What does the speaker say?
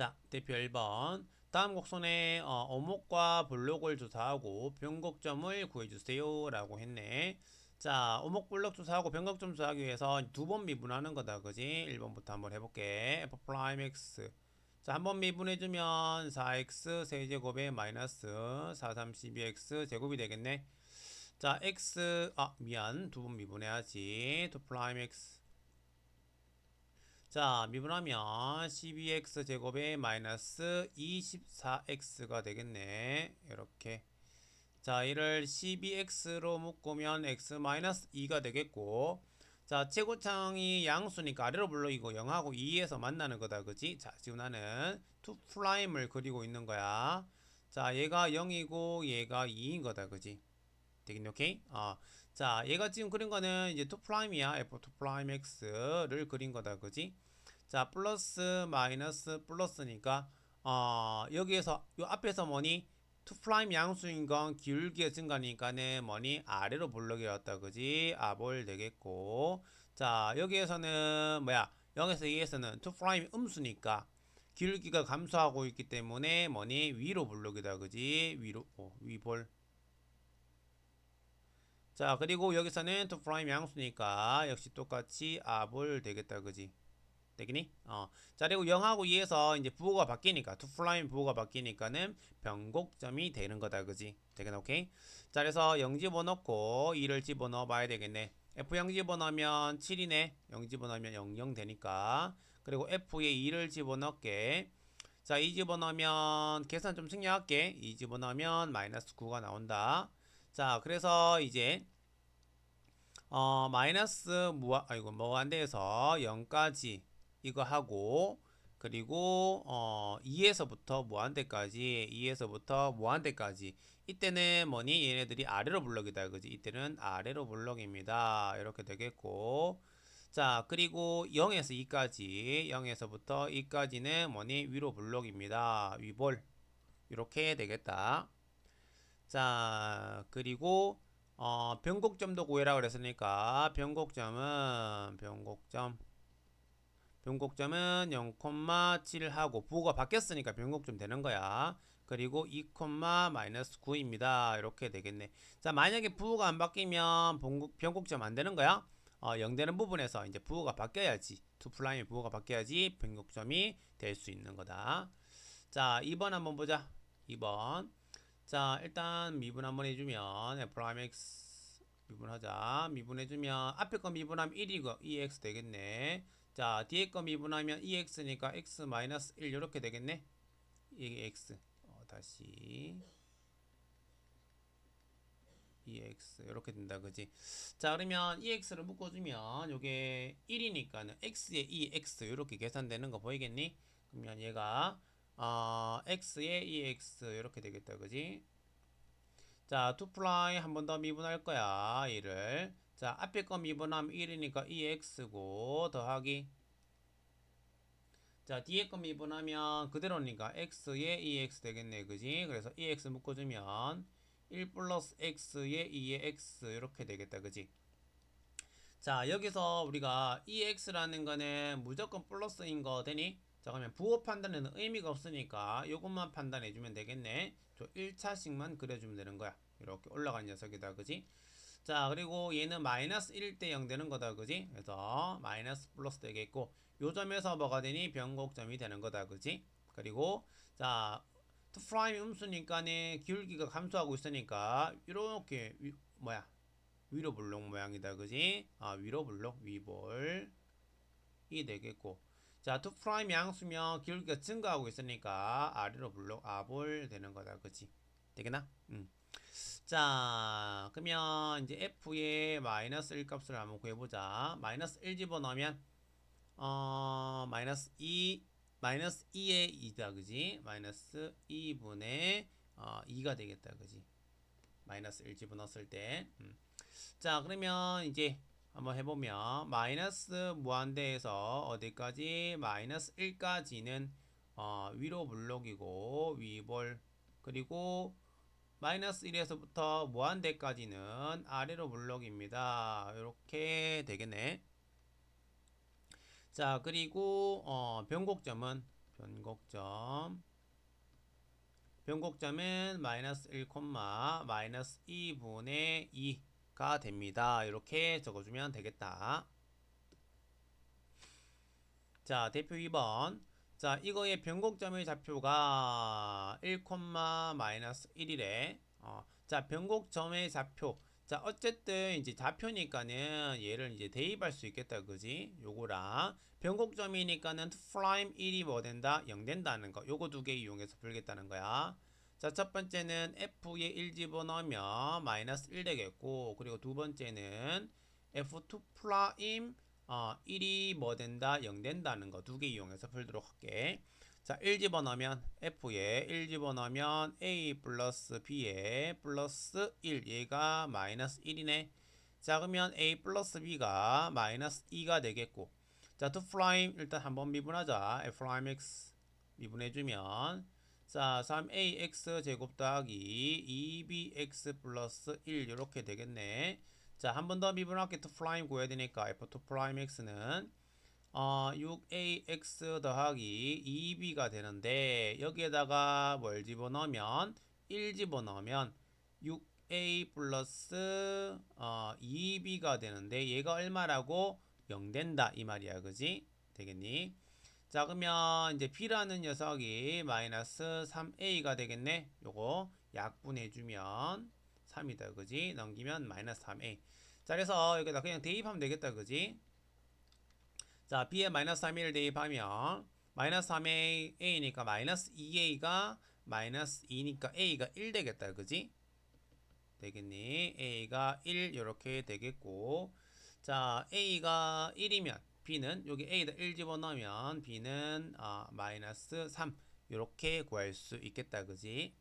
자, 대표 1번. 다음 곡선에 어, 어목과 블록을 조사하고 변곡점을 구해주세요. 라고 했네. 자, 오목 블록 조사하고 변곡점 조사하기 위해서 두 번 미분하는 거다. 그지? 1번부터 한번 해볼게. f 프라임 x. 자, 한 번 미분해주면 4x 세제곱에 마이너스 4, 32x 제곱이 되겠네. 자, x, 아, 미안. 두 번 미분해야지. 2 프라임 x. 자, 미분하면 12x 제곱에 마이너스 24x가 되겠네. 이렇게. 자, 이를 12x로 묶으면 x 마이너스 2가 되겠고, 자, 최고창이 양수니까 아래로 불러이고 0하고 2에서 만나는 거다, 그지? 자, 지금 나는 2 프라임을 그리고 있는 거야. 자, 얘가 0이고 얘가 2인 거다, 그지? 되겠네, 오케이? 어. 자, 얘가 지금 그린 거는 이제 2 프라임이야. f2 프라임 x를 그린 거다, 그지? 자, 플러스 마이너스 플러스니까 어, 여기에서 요 앞에서 뭐니? 2 프라임 양수인 건 기울기의 증가니까는 뭐니? 아래로 블록이었다, 그지? 아볼 되겠고. 자, 여기에서는 뭐야? 0에서 2에서는 2 프라임 음수니까 기울기가 감소하고 있기 때문에 뭐니? 위로 블록이다, 그지? 위로, 어, 위볼. 자, 그리고 여기서는 2 프라임 양수니까 역시 똑같이 아볼 되겠다, 그지? 되겠니? 어. 자, 그리고 0하고 2에서 이제 부호가 바뀌니까, 2 프라임 부호가 바뀌니까는 변곡점이 되는 거다, 그지? 되겠나, 오케이? 자, 그래서 0 집어넣고 2를 집어넣어 봐야 되겠네. F0 집어넣으면 7이네. 0 집어넣으면 0, 0 되니까. 그리고 F에 2를 집어넣게. 자, 2 집어넣으면 계산 좀 승리할게. 2 집어넣으면 마이너스 9가 나온다. 자, 그래서 이제 어, 마이너스 무한, 아이고, 무한대에서 0까지 이거 하고, 그리고, 어, 2에서부터 무한대까지, 2에서부터 무한대까지. 이때는 뭐니? 얘네들이 아래로 블럭이다. 그지? 이때는 아래로 블럭입니다. 이렇게 되겠고. 자, 그리고 0에서 2까지, 0에서부터 2까지는 뭐니? 위로 블럭입니다. 위볼. 이렇게 되겠다. 자, 그리고 어, 변곡점도 구해라 그랬으니까 변곡점은 변곡점 변곡점은 0,7하고 부호가 바뀌었으니까 변곡점 되는 거야. 그리고 2, 마이너스 9입니다. 이렇게 되겠네. 자, 만약에 부호가 안 바뀌면 변곡, 변곡점 안 되는 거야. 어, 0 되는 부분에서 이제 부호가 바뀌어야지. 2 플라임의 부호가 바뀌어야지 변곡점이 될 수 있는 거다. 자, 2번 한번 보자. 2번. 자, 일단 미분 한번 해주면 f x 미분하자. 미분해주면 앞에 거 미분하면 1이고 2x 되겠네. 자, 뒤에 거 미분하면 2x니까 x 마이너스 1 이렇게 되겠네. 이게 x. 어, 다시 2x 이렇게 된다, 그지? 자, 그러면 2x를 묶어주면 요게 1이니까는 x에 2x 이렇게 계산되는 거 보이겠니? 그러면 얘가 어, x에 2x 이렇게 되겠다, 그지? 자, 2 플라이 한번 더 미분할 거야, 얘를. 자, 앞에 거 미분하면 1이니까 2x고 더하기 자, 뒤에 거 미분하면 그대로니까 x에 2x 되겠네, 그지? 그래서 2x 묶어주면 1 플러스 x에 2의 x 이렇게 되겠다, 그지? 자, 여기서 우리가 2x라는 거는 무조건 플러스인 거 되니? 자, 그러면 부호 판단에는 의미가 없으니까 이것만 판단해 주면 되겠네. 저 1차씩만 그려주면 되는 거야. 이렇게 올라간 녀석이다, 그지? 자, 그리고 얘는 마이너스 1대 0 되는 거다, 그지? 그래서 마이너스 플러스 되겠고, 요 점에서 뭐가 되니? 변곡점이 되는 거다, 그지? 그리고, 자, 투 프라임 음수니까는 기울기가 감소하고 있으니까, 이렇게, 위, 뭐야? 위로 블록 모양이다, 그지? 아, 위로 블록, 위볼. 이 되겠고, 자, 2 프라임 양수면 기울기가 증가하고 있으니까 아래로 블록 아볼 되는 거다. 그치? 되겠나? 음. 자, 그러면 이제 f의 마이너스 1 값을 한번 구해보자. 마이너스 1 집어넣으면 어, 마이너스 2 마이너스 2의 2다. 그지? 마이너스 2분의 어, 2가 되겠다. 그지? 마이너스 1 집어넣었을 때. 음. 자, 그러면 이제 한번 해보면 마이너스 무한대에서 어디까지 마이너스 1까지는 어, 위로 블록이고 위볼 그리고 마이너스 1에서부터 무한대까지는 아래로 블록입니다. 이렇게 되겠네. 자 그리고 어, 변곡점은 변곡점 변곡점은 마이너스 1, 마이너스 2분의 2 가 됩니다. 이렇게 적어주면 되겠다. 자, 대표 2번. 자, 이거의 변곡점의 좌표가 1, 마이너스 1이래. 어, 자, 변곡점의 좌표. 자, 어쨌든 이제 좌표니까는 얘를 이제 대입할 수 있겠다. 그지? 요거랑 변곡점이니까는 프라임 1이 뭐 된다? 0 된다는 거. 요거 두 개 이용해서 풀겠다는 거야. 자, 첫 번째는 F에 1 집어넣으면 마이너스 1 되겠고, 그리고 두 번째는 F2 프라임 어, 1이 뭐 된다? 0 된다는 거 두 개 이용해서 풀도록 할게. 자, 1 집어넣으면 F에 1 집어넣으면 A 플러스 B에 플러스 1 얘가 마이너스 1이네. 자, 그러면 A 플러스 B가 마이너스 2가 되겠고 자, 2 프라임 일단 한번 미분하자. F 프라임 X 미분해주면 자, 3ax 제곱 더하기 2bx 플러스 1 이렇게 되겠네. 자, 한 번 더 미분할게 2 프라임 구해야 되니까 f2 프라임 x는 어, 6ax 더하기 2b가 되는데 여기에다가 뭘 집어넣으면? 1 집어넣으면 6a 플러스 어, 2b가 되는데 얘가 얼마라고? 0 된다. 이 말이야. 그지? 되겠니 자 그러면 이제 b라는 녀석이 마이너스 3a가 되겠네. 요거 약분해주면 3이다 그지? 넘기면 마이너스 3a 자 그래서 여기다 그냥 대입하면 되겠다 그지? 자 b에 마이너스 3a를 대입하면 마이너스 3a a니까 마이너스 2a가 마이너스 2니까 a가 1 되겠다 그지? 되겠니? A가 1 이렇게 되겠고. 자 a가 1이면 b는 여기 a에다 1 집어넣으면 b는 아, 마이너스 3 이렇게 구할 수 있겠다. 그지